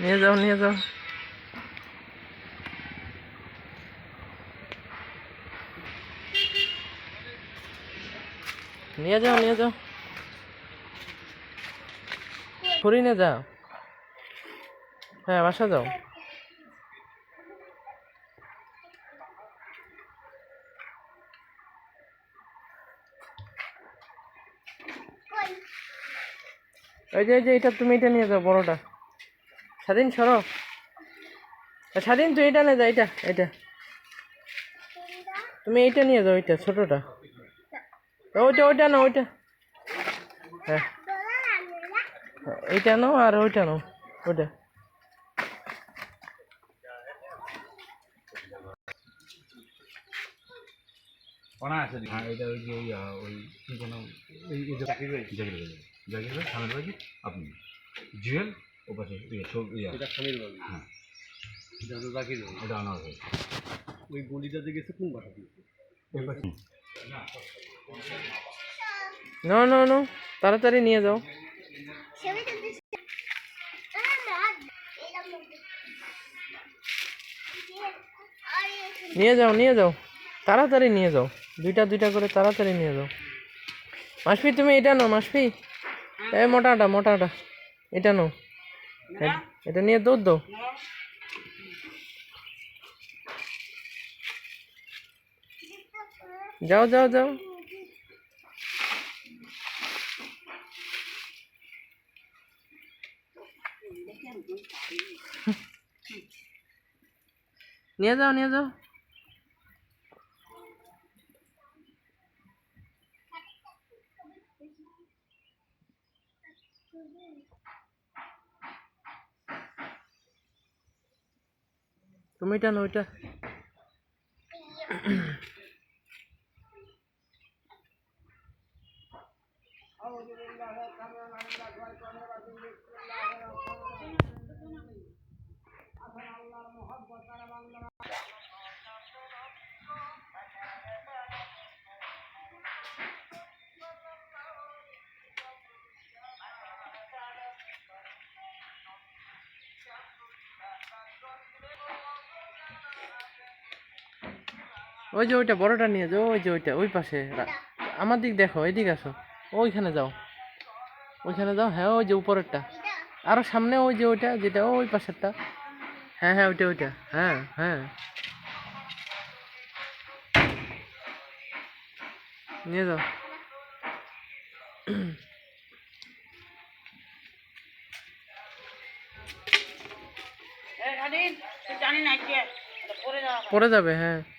নিয়ে যাও নিয়ে যাও। নিয়ে যাও নিয়ে যাও। হরিণে যাও। হ্যাঁ বাসা যাও। ওই যে, এটা তুমি এটা নিয়ে যাও, বড়টা। স্বাধীন সরো। স্বাধীন, তুই এটা নিয়ে যা, এটা এটা। তুমি এইটা নিয়ে যাও ওইটা ছোটটা। ওইটা ওইটা নাও, ওইটা। হ্যাঁ। এইটা নাও আর ওইটা নাও, ওইটা। আপনি। জুয়েল? ইয়ে এটা খামির হ্যাঁ। এটা তো জাকির বাড়ি। এটা আনা হবে ওই গলিটাতে গেছে কোন বাসা নো নো নো তাড়াতাড়ি নিয়ে যাও। নিয়ে যাও নিয়ে যাও। তাড়াতাড়ি নিয়ে যাও। দুইটা দুইটা করে তাড়াতাড়ি নিয়ে যাও। মাসফি তুমি এটা নাও মাসফি। এ মোটাটা মোটাটা। এটা নাও। এটা নিয়ে দৌড় দাও যাও যাও যাও নিয়ে যাও নিয়ে যাও তুমি এটা নো এটা। ওই যে ওইটা বড়টা নিয়ে যাও ওই যে ওইটা ওই পাশে আমার দিক দেখো এদিকে আসো। ওইখানে যাও। ওইখানে যাও হ্যাঁ ওই যে উপরেরটা। আরও সামনে ওই যে ওইটা যেটা ওই পাশেরটা। হ্যাঁ হ্যাঁ ওইটা ওইটা। হ্যাঁ হ্যাঁ। নিয়ে যাও। পড়ে যাবে হ্যাঁ।